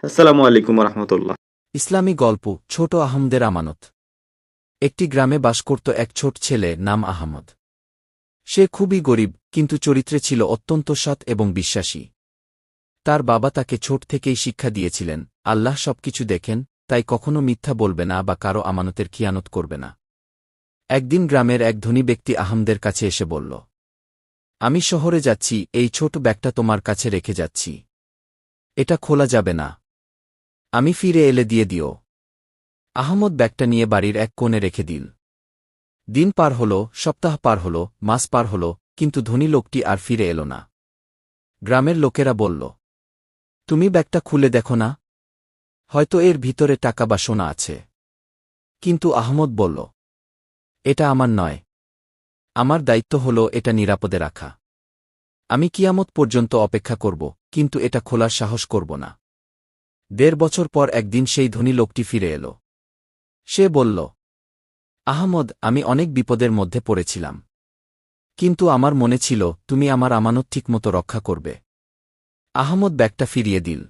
আসসালামু আলাইকুম রহমতুল্লাহ। ইসলামী গল্প, ছোট আহমদের আমানত। একটি গ্রামে বাস করত এক ছোট ছেলে, নাম আহমদ। সে খুবই গরিব, কিন্তু চরিত্রে ছিল অত্যন্ত সৎ এবং বিশ্বাসী। তার বাবা তাকে ছোট থেকেই শিক্ষা দিয়েছিলেন, আল্লাহ সবকিছু দেখেন, তাই কখনো মিথ্যা বলবে না বা কারও আমানতের খিয়ানত করবে না। একদিন গ্রামের এক ধনী ব্যক্তি আহমদের কাছে এসে বলল, আমি শহরে যাচ্ছি, এই ছোট ব্যাগটা তোমার কাছে রেখে যাচ্ছি। এটা খোলা যাবে না। আমি ফিরে এলে দিয়ে দিও। আহমদ ব্যাগটা নিয়ে বাড়ির এক কোণে রেখে দিল। দিন পার হল, সপ্তাহ পার হল, মাস পার হল, কিন্তু ধনী লোকটি আর ফিরে এলো না। গ্রামের লোকেরা বলল, তুমি ব্যাগটা খুলে দেখো না? হয়তো এর ভিতরে টাকা বা সোনা আছে। কিন্তু আহমদ বলল, এটা আমার নয়। আমার দায়িত্ব হল এটা নিরাপদে রাখা। আমি কিয়ামত পর্যন্ত অপেক্ষা করব, কিন্তু এটা খোলার সাহস করব না। দেড় বছর পর একদিন সেই ধনী লোকটি ফিরে এল। সে বলল, আহমদ, আমি অনেক বিপদের মধ্যে পড়েছিলাম। কিন্তু আমার মনে ছিল, তুমি আমার আমানত ঠিকমতো রক্ষা করবে। আহমদ ব্যাগটা ফিরিয়ে দিল।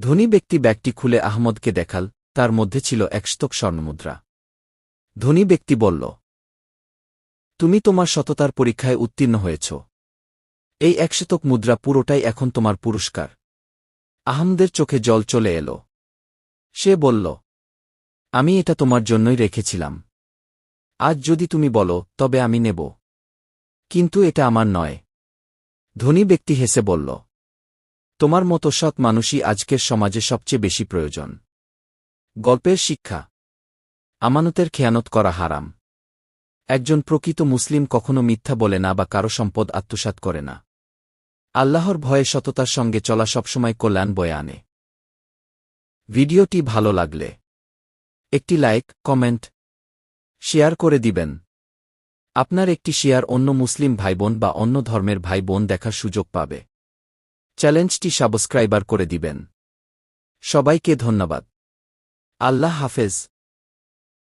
ধনী ব্যক্তি ব্যাগটি খুলে আহমদকে দেখাল, তার মধ্যে ছিল একশতক স্বর্ণমুদ্রা। ধনী ব্যক্তি বলল, তুমি তোমার সততার পরীক্ষায় উত্তীর্ণ হয়েছ। এই একশতক মুদ্রা পুরোটাই এখন তোমার পুরস্কার। আহমদের চোখে জল চলে এল। সে বলল, আমি এটা তোমার জন্যই রেখেছিলাম। আজ যদি তুমি বলো, তবে আমি নেব। কিন্তু এটা আমার নয়। ধনী ব্যক্তি হেসে বলল, তোমার মতো সৎ মানুষই আজকের সমাজে সবচেয়ে বেশি প্রয়োজন। গল্পের শিক্ষা। আমানতের খেয়ানত করা হারাম। একজন প্রকৃত মুসলিম কখনো মিথ্যা বলে না বা কারও সম্পদ আত্মসাৎ করে না। আল্লাহর ভয়ে সততার সঙ্গে চলা সবসময় কল্যাণ বয়ে আনে। ভিডিওটি ভালো লাগলে একটি লাইক, কমেন্ট, শেয়ার করে দিবেন। আপনার একটি শেয়ার অন্য মুসলিম ভাইবোন বা অন্য ধর্মের ভাই বোন দেখার সুযোগ পাবে। চ্যালেঞ্জটি সাবস্ক্রাইবার করে দিবেন। সবাইকে ধন্যবাদ। আল্লাহ হাফেজ।